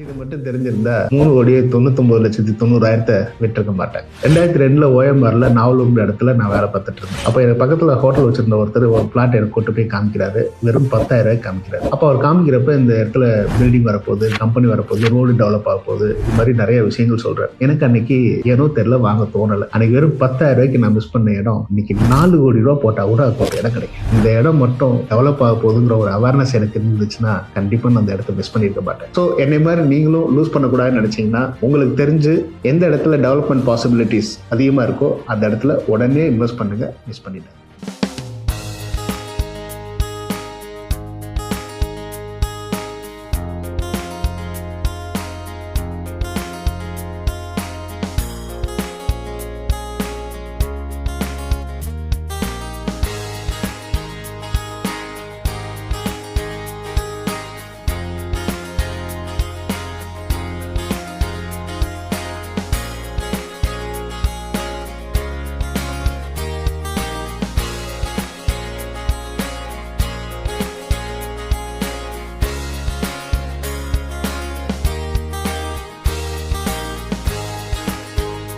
இது மட்டும் தெரிஞ்சிருந்தா மூணு கோடியே தொண்ணூத்தொன்பது லட்சத்தி தொண்ணூறாயிரத்தை விட்டுருக்க மாட்டேன். ரெண்டாயிரத்தி ரெண்டுல ஓஎம்ஆர்ல நாவலூர் இடத்துல நான் வேலை பார்த்துட்டு இருந்தேன். அப்ப எனக்கு பக்கத்துல ஹோட்டல் வச்சிருந்த ஒருத்தர் ஒரு பிளாட் எனக்கு கொண்டு போய் காமிக்கிறாரு. வெறும் பத்தாயிரம் காமிக்கிறாரு. அப்ப அவர் காமிக்கிறப்ப இந்த இடத்துல பில்டிங் வரப்போகுது கம்பெனி வரப்போகுது ரோடு டெவலப் ஆக போகுது. இது மாதிரி நிறைய விஷயங்கள் சொல்றாரு. எனக்கு அன்னைக்கு ஏனோ தெரியல வாங்க தோணல. அன்னைக்கு வெறும் பத்தாயிரம் ரூபாய்க்கு நான் மிஸ் பண்ண இடம் இன்னைக்கு நாலு கோடி ரூபா போட்டா கூட அது இடம் கிடைக்கும். இந்த இடம் மட்டும் டெவலப் ஆக போகுதுங்கிற ஒரு அவேர்னஸ் எனக்கு இருந்துச்சுன்னா கண்டிப்பா நான் அந்த இடத்த மிஸ் பண்ணிருக்க மாட்டேன். ஸோ என்னை மாதிரி நீங்களும் லூஸ் பண்ணக்கூடாதுன்னு நினைச்சீங்கன்னா உங்களுக்கு தெரிஞ்சு எந்த இடத்துல டெவலப்மெண்ட் பாசிபிலிட்டிஸ் அதிகமாக இருக்கோ அந்த இடத்துல உடனே இன்வெஸ்ட் பண்ணுங்க மிஸ் பண்ணிட்டேன்